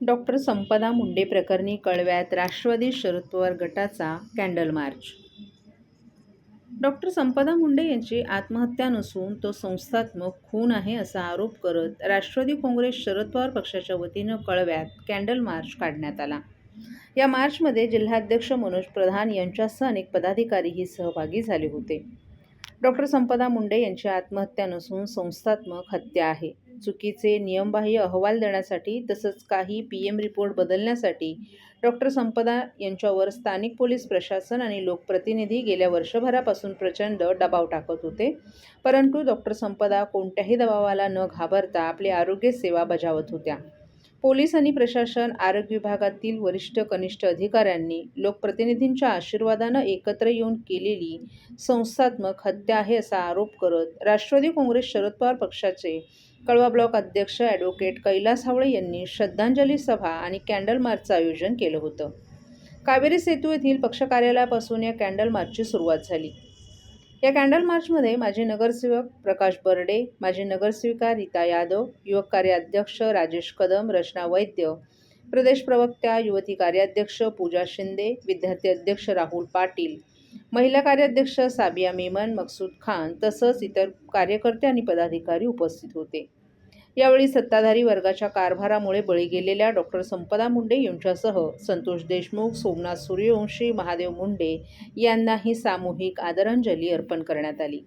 Doctor Sampada Munde प्रकरणी कळव्यात राष्ट्रवादी शरद पवार गटाचा candle march. Doctor Sampada Munde यांची आत्महत्या नसून तो संस्थात्मक खून आहे असा आरोप करत राष्ट्रवादी काँग्रेस शरद पवार पक्षाच्या वतीनं कळव्यात कॅन्डल मार्च काढण्यात आला. या मार्चमध्ये जिल्हाध्यक्ष मनोज प्रधान यांच्यासह अनेक पदाधिकारीही सहभागी झाले होते. डॉक्टर संपदा मुंडे यांची आत्महत्या नसून संस्थात्मक हत्या आहे. चुकीचे नियमबाह्य अहवाल देण्यासाठी तसंच काही पी एम रिपोर्ट बदलण्यासाठी डॉक्टर संपदा यांच्यावर स्थानिक पोलीस प्रशासन आणि लोकप्रतिनिधी गेल्या वर्षभरापासून प्रचंड दबाव टाकत होते. परंतु डॉक्टर संपदा कोणत्याही दबावाला न घाबरता आपली आरोग्यसेवा बजावत होत्या. पोलीस आणि प्रशासन आरोग्य विभागातील वरिष्ठ कनिष्ठ अधिकाऱ्यांनी लोकप्रतिनिधींच्या आशीर्वादानं एकत्र येऊन केलेली संस्थात्मक हत्या आहे असा आरोप करत राष्ट्रवादी काँग्रेस शरद पवार पक्षाचे कळवा ब्लॉक अध्यक्ष ॲडव्होकेट कैलास हावळे यांनी श्रद्धांजली सभा आणि कॅन्डल मार्चचं आयोजन केलं होतं. कावेरी सेतू येथील पक्ष कार्यालयापासून या कॅन्डल मार्चची सुरुवात झाली. या कॅन्डल मार्चमध्ये माजी नगरसेवक प्रकाश बर्डे माजी नगरसेविका रीता यादव युवक कार्याध्यक्ष राजेश कदम रचना वैद्य प्रदेश प्रवक्त्या युवती कार्याध्यक्ष पूजा शिंदे विद्यार्थी अध्यक्ष राहुल पाटील महिला कार्याध्यक्ष साबिया मेमन मकसूद खान तसंच इतर कार्यकर्ते आणि पदाधिकारी उपस्थित होते. यावेळी सत्ताधारी वर्गाच्या कारभारामुळे बळी गेलेल्या डॉक्टर संपदा मुंडे यांच्यासह संतोष देशमुख सोमनाथ सूर्यवंशी महादेव मुंडे यांनाही सामूहिक आदरांजली अर्पण करण्यात आली.